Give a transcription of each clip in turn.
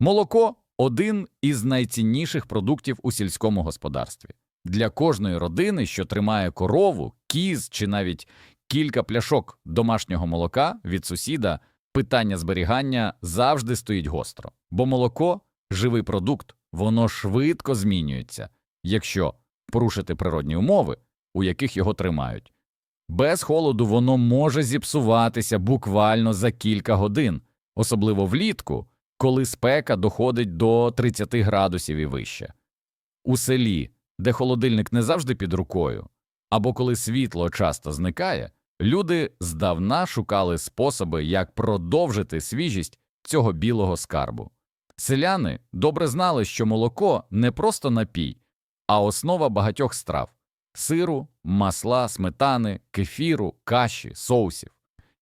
Молоко один із найцінніших продуктів у сільському господарстві. Для кожної родини, що тримає корову, кіз чи навіть кілька пляшок домашнього молока від сусіда, питання зберігання завжди стоїть гостро, бо молоко живий продукт, воно швидко змінюється, якщо порушити природні умови, у яких його тримають. Без холоду воно може зіпсуватися буквально за кілька годин, особливо влітку, коли спека доходить до 30 градусів і вище. У селі, де холодильник не завжди під рукою, або коли світло часто зникає, люди здавна шукали способи, як продовжити свіжість цього білого скарбу. Селяни добре знали, що молоко не просто напій, а основа багатьох страв сиру, масла, сметани, кефіру, каші, соусів.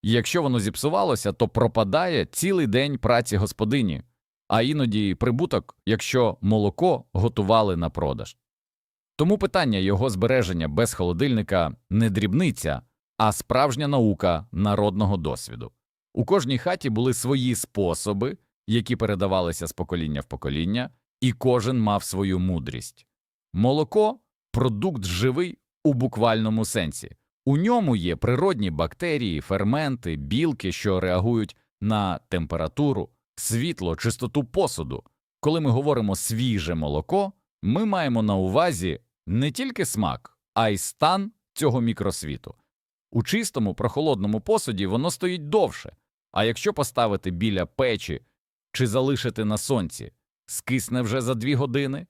Якщо воно зіпсувалося, то пропадає цілий день праці господині, а іноді прибуток, якщо молоко готували на продаж. Тому питання його збереження без холодильника не дрібниця, а справжня наука народного досвіду. У кожній хаті були свої способи, які передавалися з покоління в покоління, і кожен мав свою мудрість. Молоко продукт живий у буквальному сенсі. У ньому є природні бактерії, ферменти, білки, що реагують на температуру, світло, чистоту посуду. Коли ми говоримо свіже молоко, ми маємо на увазі не тільки смак, а й стан цього мікросвіту. У чистому прохолодному посуді воно стоїть довше, а якщо поставити біля печі чи залишити на сонці, скисне вже за дві години.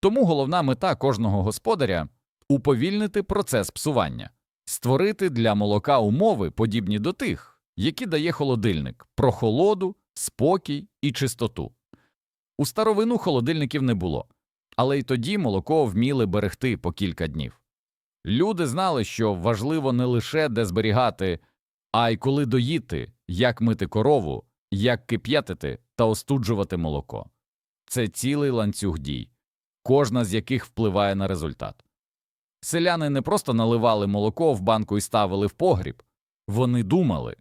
Тому головна мета кожного господаря уповільнити процес псування, створити для молока умови, подібні до тих, які дає холодильник прохолоду, спокій і чистоту. У старовину холодильників не було, але й тоді молоко вміли берегти по кілька днів. Люди знали, що важливо не лише де зберігати, а й коли доїти, як мити корову, як кип'ятити та остуджувати молоко. Це цілий ланцюг дій, кожна з яких впливає на результат. Селяни не просто наливали молоко в банку і ставили в погріб, вони думали,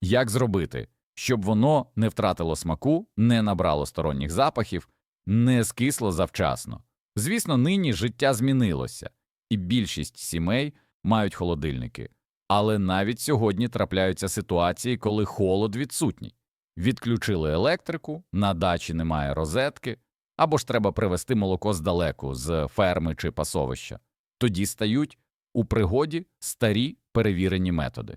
як зробити, щоб воно не втратило смаку, не набрало сторонніх запахів, не скисло завчасно. Звісно, нині життя змінилося, і більшість сімей мають холодильники, але навіть сьогодні трапляються ситуації, коли холод відсутній. Відключили електрику, на дачі немає розетки, або ж треба привезти молоко здалеку з ферми чи пасовища. Тоді стають у пригоді старі перевірені методи.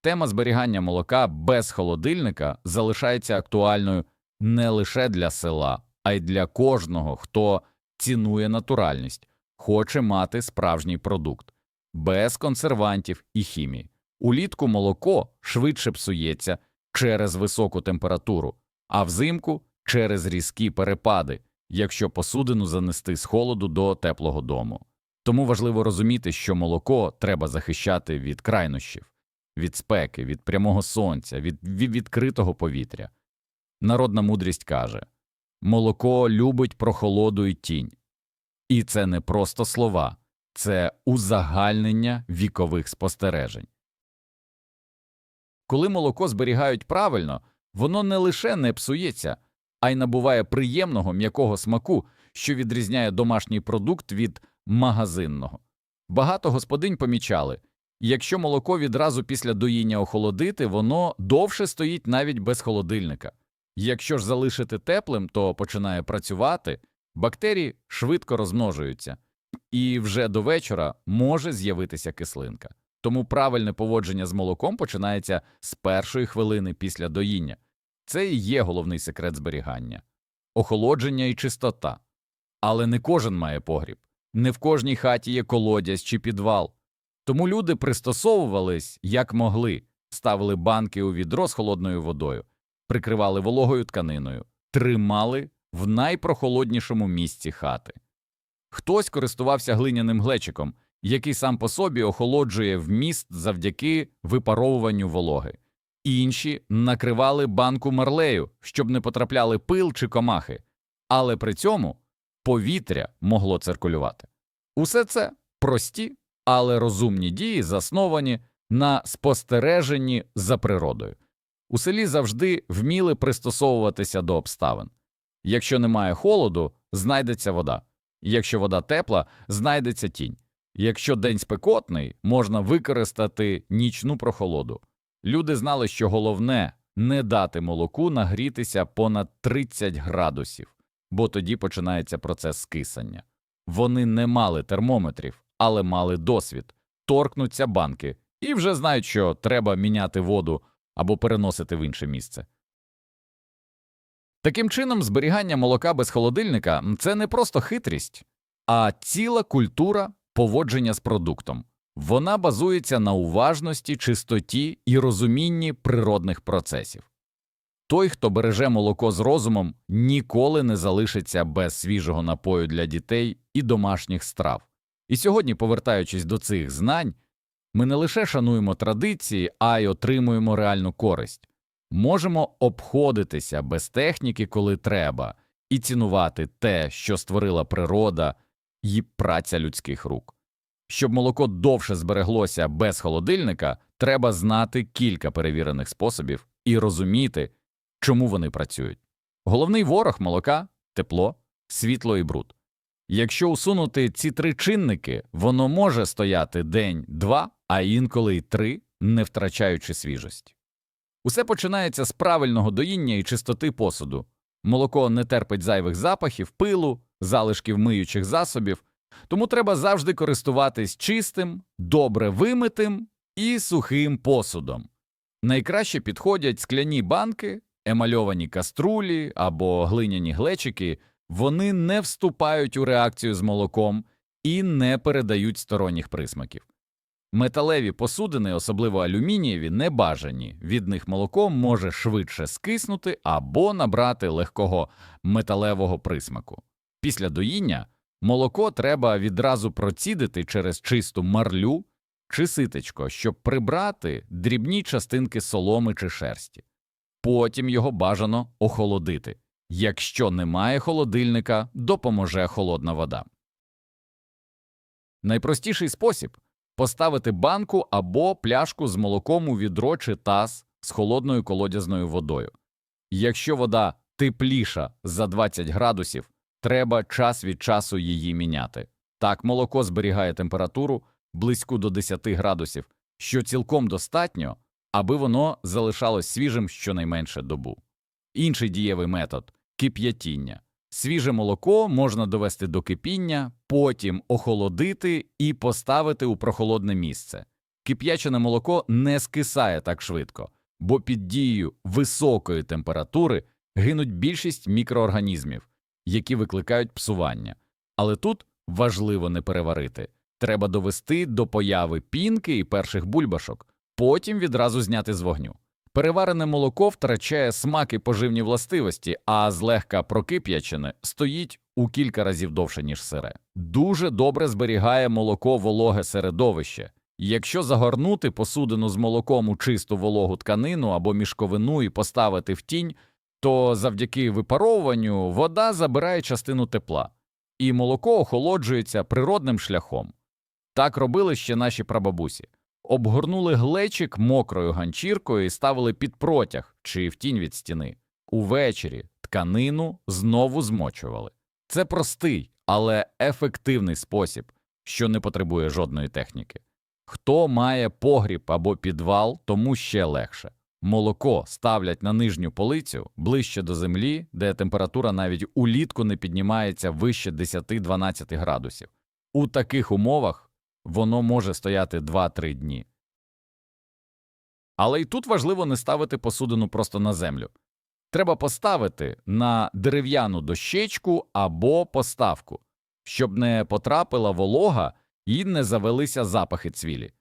Тема зберігання молока без холодильника залишається актуальною не лише для села, а й для кожного, хто цінує натуральність, хоче мати справжній продукт, без консервантів і хімії. Улітку молоко швидше псується через високу температуру, а взимку через різкі перепади, якщо посудину занести з холоду до теплого дому. Тому важливо розуміти, що молоко треба захищати від крайнощів, від спеки, від прямого сонця, від, від відкритого повітря. Народна мудрість каже молоко любить прохолоду і тінь. І це не просто слова, це узагальнення вікових спостережень. Коли молоко зберігають правильно, воно не лише не псується, а й набуває приємного м'якого смаку, що відрізняє домашній продукт від магазинного. Багато господинь помічали якщо молоко відразу після доїння охолодити, воно довше стоїть навіть без холодильника. Якщо ж залишити теплим, то починає працювати, бактерії швидко розмножуються, і вже до вечора може з'явитися кислинка. Тому правильне поводження з молоком починається з першої хвилини після доїння. Це і є головний секрет зберігання, охолодження і чистота. Але не кожен має погріб, не в кожній хаті є колодязь чи підвал. Тому люди пристосовувались як могли, ставили банки у відро з холодною водою, прикривали вологою тканиною, тримали в найпрохолоднішому місці хати. Хтось користувався глиняним глечиком, який сам по собі охолоджує вміст завдяки випаровуванню вологи. Інші накривали банку марлею, щоб не потрапляли пил чи комахи, але при цьому повітря могло циркулювати. Усе це прості, але розумні дії, засновані на спостереженні за природою. У селі завжди вміли пристосовуватися до обставин. Якщо немає холоду, знайдеться вода. Якщо вода тепла, знайдеться тінь. Якщо день спекотний, можна використати нічну прохолоду. Люди знали, що головне не дати молоку нагрітися понад 30 градусів, бо тоді починається процес скисання. Вони не мали термометрів, але мали досвід, торкнуться банки і вже знають, що треба міняти воду або переносити в інше місце. Таким чином, зберігання молока без холодильника це не просто хитрість, а ціла культура поводження з продуктом. Вона базується на уважності, чистоті і розумінні природних процесів. Той, хто береже молоко з розумом, ніколи не залишиться без свіжого напою для дітей і домашніх страв. І сьогодні, повертаючись до цих знань, ми не лише шануємо традиції, а й отримуємо реальну користь. Можемо обходитися без техніки, коли треба, і цінувати те, що створила природа і праця людських рук. Щоб молоко довше збереглося без холодильника, треба знати кілька перевірених способів і розуміти, чому вони працюють. Головний ворог молока тепло, світло і бруд. Якщо усунути ці три чинники, воно може стояти день, два, а інколи й три, не втрачаючи свіжості. Усе починається з правильного доїння і чистоти посуду. Молоко не терпить зайвих запахів, пилу, залишків миючих засобів, тому треба завжди користуватись чистим, добре вимитим і сухим посудом. Найкраще підходять скляні банки, емальовані каструлі або глиняні глечики, вони не вступають у реакцію з молоком і не передають сторонніх присмаків. Металеві посудини, особливо алюмінієві, не бажані, від них молоко може швидше скиснути або набрати легкого металевого присмаку. Після доїння молоко треба відразу процідити через чисту марлю чи ситечко, щоб прибрати дрібні частинки соломи чи шерсті. Потім його бажано охолодити. Якщо немає холодильника, допоможе холодна вода. Найпростіший спосіб поставити банку або пляшку з молоком у відро чи таз з холодною колодязною водою. Якщо вода тепліша за 20 градусів, треба час від часу її міняти. Так молоко зберігає температуру близьку до 10 градусів, що цілком достатньо, аби воно залишалось свіжим щонайменше добу. Інший дієвий метод кип'ятіння. Свіже молоко можна довести до кипіння, потім охолодити і поставити у прохолодне місце. Кип'ячене молоко не скисає так швидко, бо під дією високої температури гинуть більшість мікроорганізмів, які викликають псування. Але тут важливо не переварити. Треба довести до появи пінки і перших бульбашок, потім відразу зняти з вогню. Переварене молоко втрачає смак і поживні властивості, а злегка прокип'ячене стоїть у кілька разів довше, ніж сире. Дуже добре зберігає молоко вологе середовище. Якщо загорнути посудину з молоком у чисту вологу тканину або мішковину і поставити в тінь, то завдяки випаровуванню вода забирає частину тепла, і молоко охолоджується природним шляхом. Так робили ще наші прабабусі обгорнули глечик мокрою ганчіркою і ставили під протяг чи в тінь від стіни. Увечері тканину знову змочували. Це простий, але ефективний спосіб, що не потребує жодної техніки. Хто має погріб або підвал, тому ще легше. Молоко ставлять на нижню полицю ближче до землі, де температура навіть улітку не піднімається вище 10-12 градусів. У таких умовах воно може стояти 2-3 дні. Але й тут важливо не ставити посудину просто на землю. Треба поставити на дерев'яну дощечку або поставку, щоб не потрапила волога і не завелися запахи цвілі.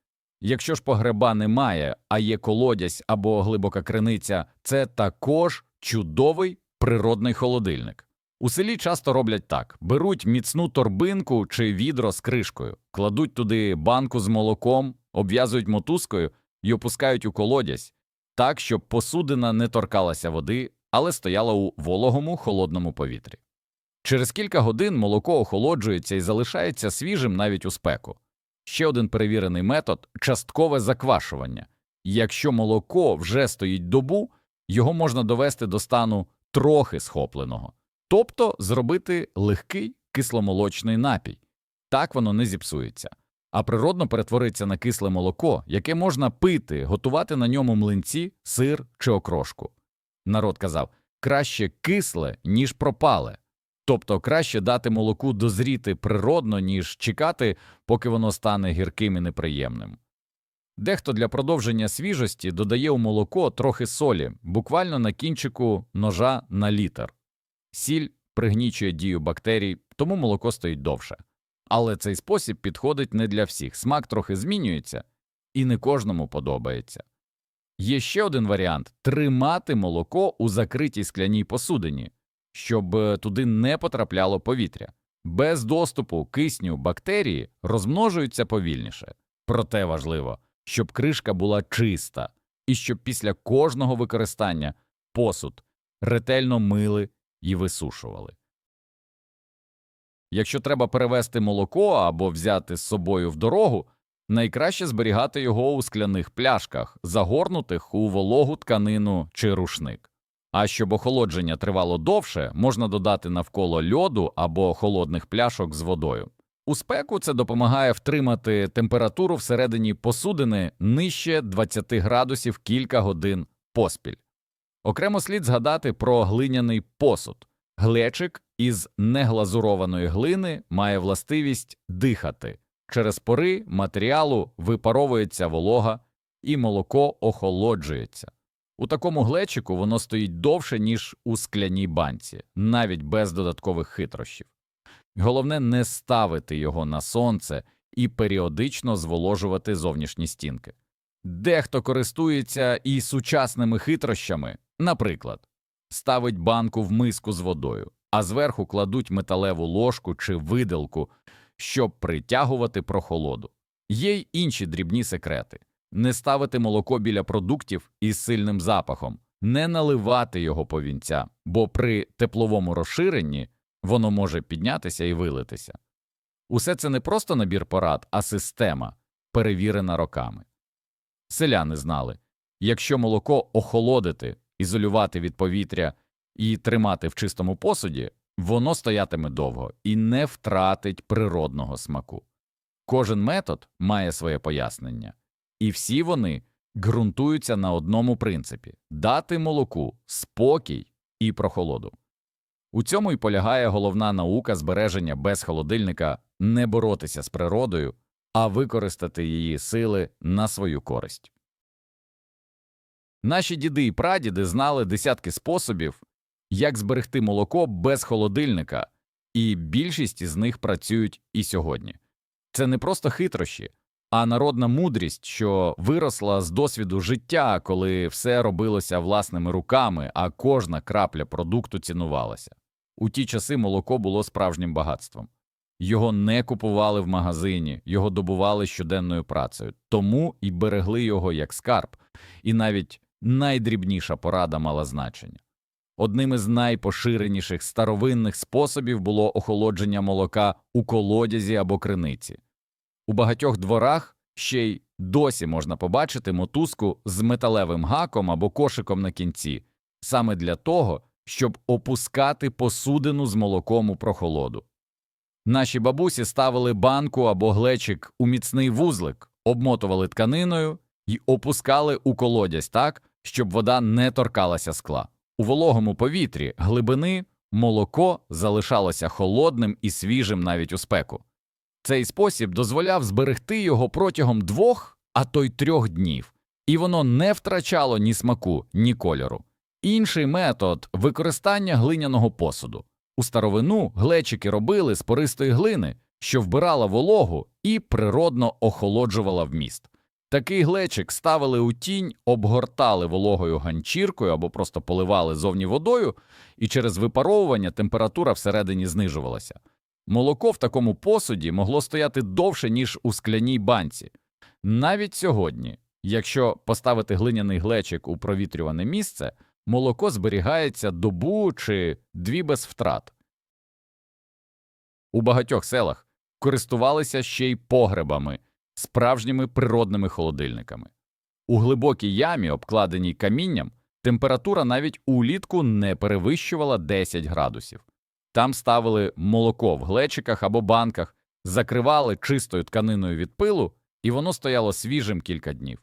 Якщо ж погреба немає, а є колодязь або глибока криниця, це також чудовий природний холодильник. У селі часто роблять так: беруть міцну торбинку чи відро з кришкою, кладуть туди банку з молоком, обв'язують мотузкою і опускають у колодязь так, щоб посудина не торкалася води, але стояла у вологому холодному повітрі. Через кілька годин молоко охолоджується і залишається свіжим навіть у спеку. Ще один перевірений метод часткове заквашування. Якщо молоко вже стоїть добу, його можна довести до стану трохи схопленого, тобто зробити легкий кисломолочний напій. Так воно не зіпсується, а природно перетвориться на кисле молоко, яке можна пити, готувати на ньому млинці, сир чи окрошку. Народ казав краще кисле, ніж пропале. Тобто краще дати молоку дозріти природно, ніж чекати, поки воно стане гірким і неприємним. Дехто для продовження свіжості додає у молоко трохи солі, буквально на кінчику ножа на літр. Сіль пригнічує дію бактерій, тому молоко стоїть довше. Але цей спосіб підходить не для всіх, смак трохи змінюється, і не кожному подобається. Є ще один варіант тримати молоко у закритій скляній посудині, щоб е, туди не потрапляло повітря. Без доступу кисню бактерії розмножуються повільніше. Проте важливо, щоб кришка була чиста і щоб після кожного використання посуд ретельно мили і висушували. Якщо треба перевести молоко або взяти з собою в дорогу, найкраще зберігати його у скляних пляшках, загорнутих у вологу тканину чи рушник. А щоб охолодження тривало довше, можна додати навколо льоду або холодних пляшок з водою. У спеку це допомагає втримати температуру всередині посудини нижче 20 градусів кілька годин поспіль. Окремо слід згадати про глиняний посуд. Глечик із неглазурованої глини має властивість дихати. Через пори матеріалу випаровується волога і молоко охолоджується. У такому глечику воно стоїть довше, ніж у скляній банці, навіть без додаткових хитрощів. Головне не ставити його на сонце і періодично зволожувати зовнішні стінки. Дехто користується і сучасними хитрощами, наприклад, ставить банку в миску з водою, а зверху кладуть металеву ложку чи виделку, щоб притягувати прохолоду. Є й інші дрібні секрети не ставити молоко біля продуктів із сильним запахом, не наливати його повінця, бо при тепловому розширенні воно може піднятися і вилитися. Усе це не просто набір порад, а система, перевірена роками. Селяни знали якщо молоко охолодити, ізолювати від повітря і тримати в чистому посуді, воно стоятиме довго і не втратить природного смаку. Кожен метод має своє пояснення, і всі вони ґрунтуються на одному принципі дати молоку спокій і прохолоду. У цьому й полягає головна наука збереження без холодильника не боротися з природою, а використати її сили на свою користь. Наші діди і прадіди знали десятки способів, як зберегти молоко без холодильника, і більшість із них працюють і сьогодні. Це не просто хитрощі, а народна мудрість, що виросла з досвіду життя, коли все робилося власними руками, а кожна крапля продукту цінувалася. У ті часи молоко було справжнім багатством. Його не купували в магазині, його добували щоденною працею, тому і берегли його як скарб, і навіть найдрібніша порада мала значення. Одним із найпоширеніших старовинних способів було охолодження молока у колодязі або криниці. У багатьох дворах ще й досі можна побачити мотузку з металевим гаком або кошиком на кінці, саме для того, щоб опускати посудину з молоком у прохолоду. Наші бабусі ставили банку або глечик у міцний вузлик, обмотували тканиною і опускали у колодязь так, щоб вода не торкалася скла. У вологому повітрі глибини молоко залишалося холодним і свіжим навіть у спеку. Цей спосіб дозволяв зберегти його протягом двох, а то й трьох днів, і воно не втрачало ні смаку, ні кольору. Інший метод використання глиняного посуду. У старовину глечики робили з пористої глини, що вбирала вологу і природно охолоджувала вміст. Такий глечик ставили у тінь, обгортали вологою ганчіркою або просто поливали зовні водою, і через випаровування температура всередині знижувалася. Молоко в такому посуді могло стояти довше, ніж у скляній банці. Навіть сьогодні, якщо поставити глиняний глечик у провітрюване місце, молоко зберігається добу чи дві без втрат. У багатьох селах користувалися ще й погребами, справжніми природними холодильниками. У глибокій ямі, обкладеній камінням, Температура навіть улітку не перевищувала 10 градусів. Там ставили молоко в глечиках або банках, закривали чистою тканиною від пилу, і воно стояло свіжим кілька днів.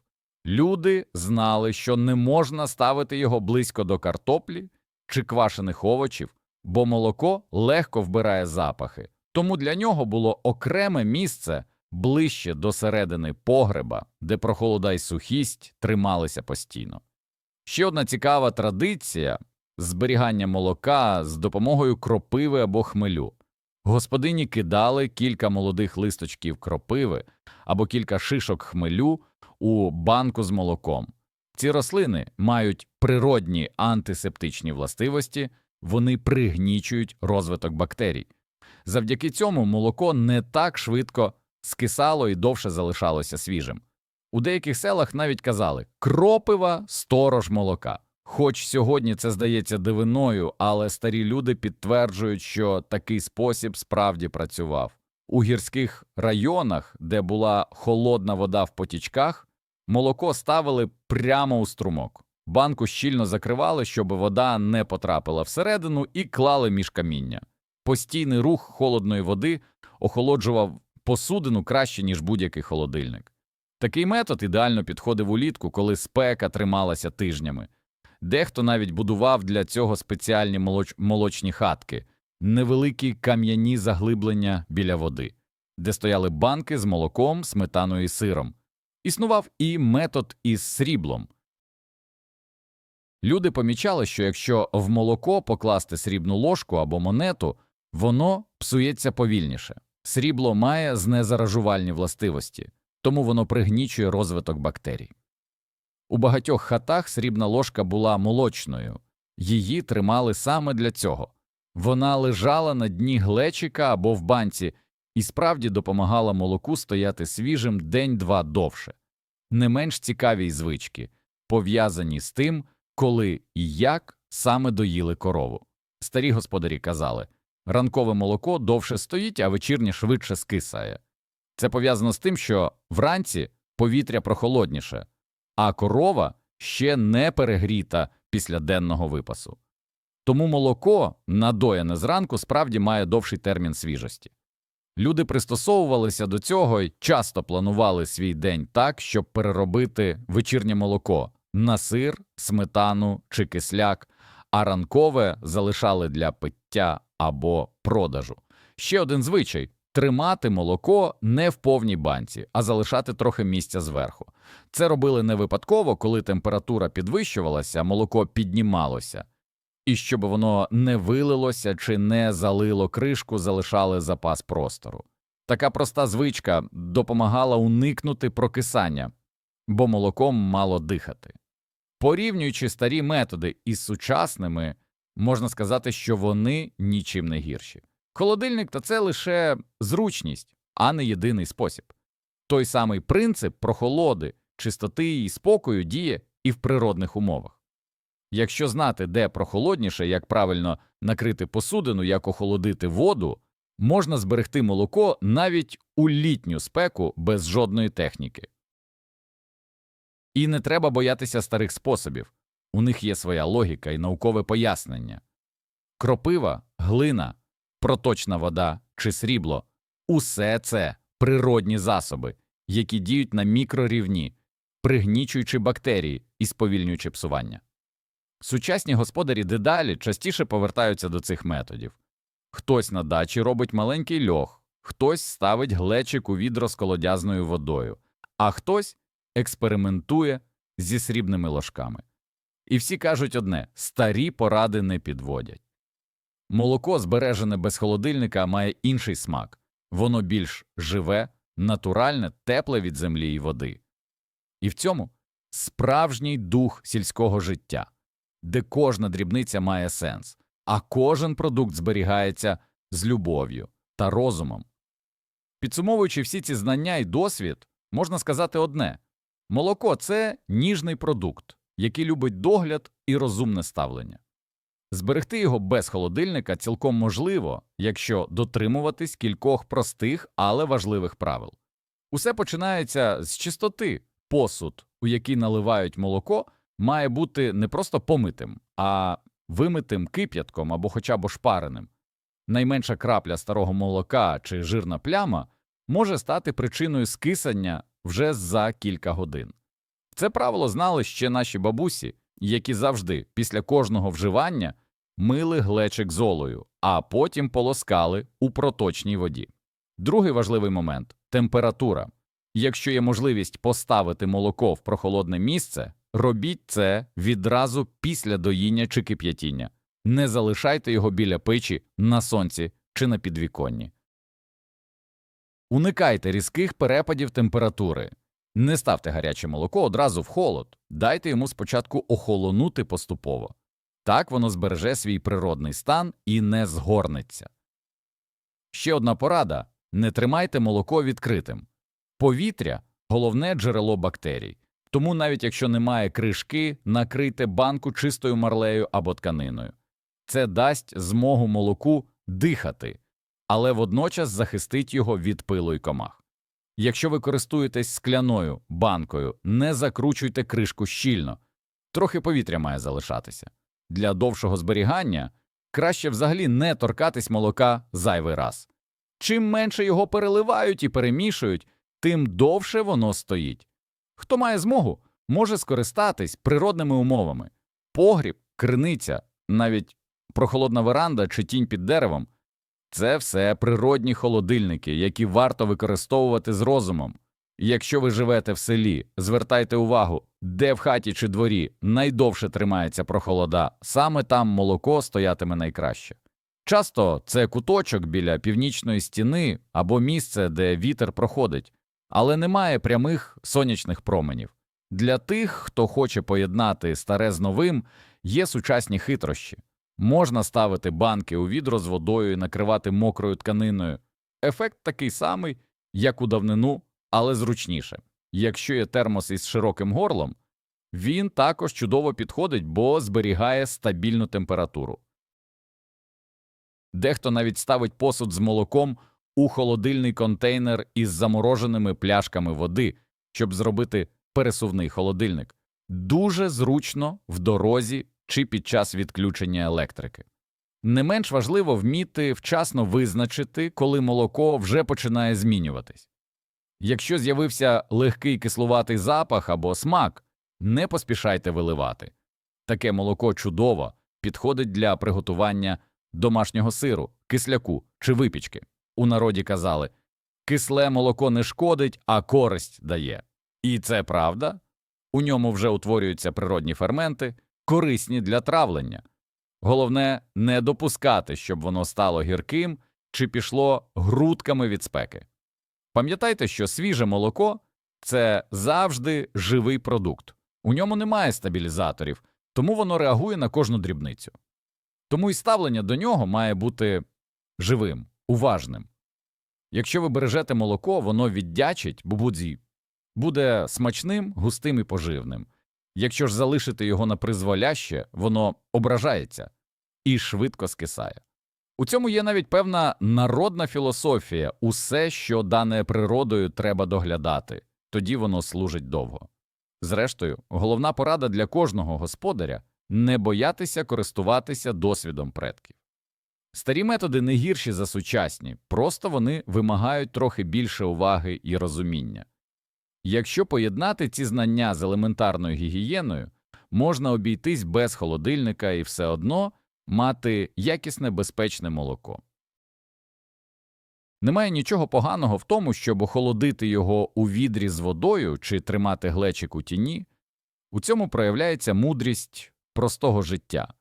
Люди знали, що не можна ставити його близько до картоплі чи квашених овочів, бо молоко легко вбирає запахи, тому для нього було окреме місце ближче до середини погреба, де прохолода й сухість трималися постійно. Ще одна цікава традиція зберігання молока з допомогою кропиви або хмелю. Господині кидали кілька молодих листочків кропиви або кілька шишок хмелю у банку з молоком. Ці рослини мають природні антисептичні властивості, вони пригнічують розвиток бактерій. Завдяки цьому молоко не так швидко скисало і довше залишалося свіжим. У деяких селах навіть казали кропива сторож молока. Хоч сьогодні це здається дивиною, але старі люди підтверджують, що такий спосіб справді працював. У гірських районах, де була холодна вода в потічках, молоко ставили прямо у струмок. Банку щільно закривали, щоб вода не потрапила всередину, і клали між каміння. Постійний рух холодної води охолоджував посудину краще, ніж будь-який холодильник. Такий метод ідеально підходив улітку, коли спека трималася тижнями. Дехто навіть будував для цього спеціальні молоч... молочні хатки, невеликі кам'яні заглиблення біля води, де стояли банки з молоком, сметаною і сиром. Існував і метод із сріблом. Люди помічали, що якщо в молоко покласти срібну ложку або монету, воно псується повільніше. Срібло має знезаражувальні властивості, тому воно пригнічує розвиток бактерій. У багатьох хатах срібна ложка була молочною, її тримали саме для цього. Вона лежала на дні глечика або в банці і справді допомагала молоку стояти свіжим день-два довше. Не менш цікаві й звички, пов'язані з тим, коли і як саме доїли корову. Старі господарі казали ранкове молоко довше стоїть, а вечірнє швидше скисає. Це пов'язано з тим, що вранці повітря прохолодніше, а корова ще не перегріта після денного випасу. Тому молоко, надояне зранку, справді має довший термін свіжості. Люди пристосовувалися до цього і часто планували свій день так, щоб переробити вечірнє молоко на сир, сметану чи кисляк, а ранкове залишали для пиття або продажу. Ще один звичай тримати молоко не в повній банці, а залишати трохи місця зверху. Це робили не випадково, коли температура підвищувалася, молоко піднімалося. І щоб воно не вилилося чи не залило кришку, залишали запас простору. Така проста звичка допомагала уникнути прокисання, бо молоком мало дихати. Порівнюючи старі методи із сучасними, можна сказати, що вони нічим не гірші. Холодильник то це лише зручність, а не єдиний спосіб. Той самий принцип прохолоди, чистоти і спокою діє і в природних умовах. Якщо знати, де прохолодніше, як правильно накрити посудину, як охолодити воду, можна зберегти молоко навіть у літню спеку без жодної техніки. І не треба боятися старих способів у них є своя логіка і наукове пояснення. Кропива, глина, проточна вода чи срібло усе це природні засоби, які діють на мікрорівні, пригнічуючи бактерії і сповільнюючи псування. Сучасні господарі дедалі частіше повертаються до цих методів. Хтось на дачі робить маленький льох, хтось ставить глечик у відро з колодязною водою, а хтось експериментує зі срібними ложками. І всі кажуть одне старі поради не підводять. Молоко, збережене без холодильника, має інший смак воно більш живе, натуральне, тепле від землі і води. І в цьому справжній дух сільського життя, де кожна дрібниця має сенс, а кожен продукт зберігається з любов'ю та розумом. Підсумовуючи всі ці знання і досвід, можна сказати одне молоко це ніжний продукт, який любить догляд і розумне ставлення. Зберегти його без холодильника цілком можливо, якщо дотримуватись кількох простих, але важливих правил. Усе починається з чистоти. Посуд, у який наливають молоко, має бути не просто помитим, а вимитим кип'ятком або хоча б ошпареним. Найменша крапля старого молока чи жирна пляма може стати причиною скисання вже за кілька годин. Це правило знали ще наші бабусі, які завжди після кожного вживання мили глечик золою, а потім полоскали у проточній воді. Другий важливий момент температура. Якщо є можливість поставити молоко в прохолодне місце, робіть це відразу після доїння чи кип'ятіння. Не залишайте його біля печі, на сонці чи на підвіконні. Уникайте різких перепадів температури. Не ставте гаряче молоко одразу в холод, дайте йому спочатку охолонути поступово. Так воно збереже свій природний стан і не згорнеться. Ще одна порада не тримайте молоко відкритим. Повітря головне джерело бактерій, тому навіть якщо немає кришки, накрийте банку чистою марлею або тканиною. Це дасть змогу молоку дихати, але водночас захистить його від пилу й комах. Якщо ви користуєтесь скляною банкою, не закручуйте кришку щільно, трохи повітря має залишатися. Для довшого зберігання краще взагалі не торкатись молока зайвий раз. Чим менше його переливають і перемішують, тим довше воно стоїть. Хто має змогу, може скористатись природними умовами погріб, криниця, навіть прохолодна веранда чи тінь під деревом це все природні холодильники, які варто використовувати з розумом. Якщо ви живете в селі, звертайте увагу, де в хаті чи дворі найдовше тримається прохолода, саме там молоко стоятиме найкраще. Часто це куточок біля північної стіни або місце, де вітер проходить, але немає прямих сонячних променів. Для тих, хто хоче поєднати старе з новим, є сучасні хитрощі. Можна ставити банки у відро з водою і накривати мокрою тканиною. Ефект такий самий, як у давнину, але зручніше. Якщо є термос із широким горлом, він також чудово підходить, бо зберігає стабільну температуру. Дехто навіть ставить посуд з молоком у холодильний контейнер із замороженими пляшками води, щоб зробити пересувний холодильник. Дуже зручно в дорозі чи під час відключення електрики. Не менш важливо вміти вчасно визначити, коли молоко вже починає змінюватись. Якщо з'явився легкий кислуватий запах або смак, не поспішайте виливати. Таке молоко чудово підходить для приготування домашнього сиру, кисляку чи випічки. У народі казали кисле молоко не шкодить, а користь дає. І це правда. У ньому вже утворюються природні ферменти, корисні для травлення. Головне не допускати, щоб воно стало гірким чи пішло грудками від спеки. Пам'ятайте, що свіже молоко це завжди живий продукт. У ньому немає стабілізаторів, тому воно реагує на кожну дрібницю. Тому і ставлення до нього має бути живим, уважним. Якщо ви бережете молоко, воно віддячить бубудзі, буде смачним, густим і поживним. Якщо ж залишити його на призволяще, воно ображається і швидко скисає. У цьому є навіть певна народна філософія усе, що дане природою, треба доглядати, тоді воно служить довго. Зрештою, головна порада для кожного господаря не боятися користуватися досвідом предків. Старі методи не гірші за сучасні, просто вони вимагають трохи більше уваги і розуміння. Якщо поєднати ці знання з елементарною гігієною, можна обійтись без холодильника і все одно мати якісне безпечне молоко. Немає нічого поганого в тому, щоб охолодити його у відрі з водою чи тримати глечик у тіні. У цьому проявляється мудрість простого життя,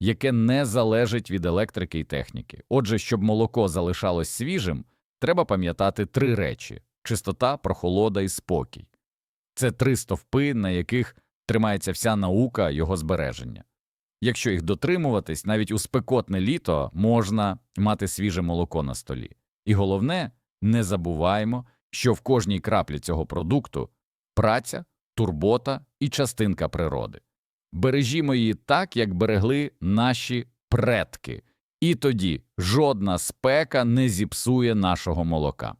яке не залежить від електрики і техніки. Отже, щоб молоко залишалось свіжим, треба пам'ятати три речі чистота, прохолода і спокій. Це три стовпи, на яких тримається вся наука його збереження. Якщо їх дотримуватись, навіть у спекотне літо можна мати свіже молоко на столі. І головне, не забуваємо, що в кожній краплі цього продукту праця, турбота і частинка природи. Бережімо її так, як берегли наші предки, і тоді жодна спека не зіпсує нашого молока.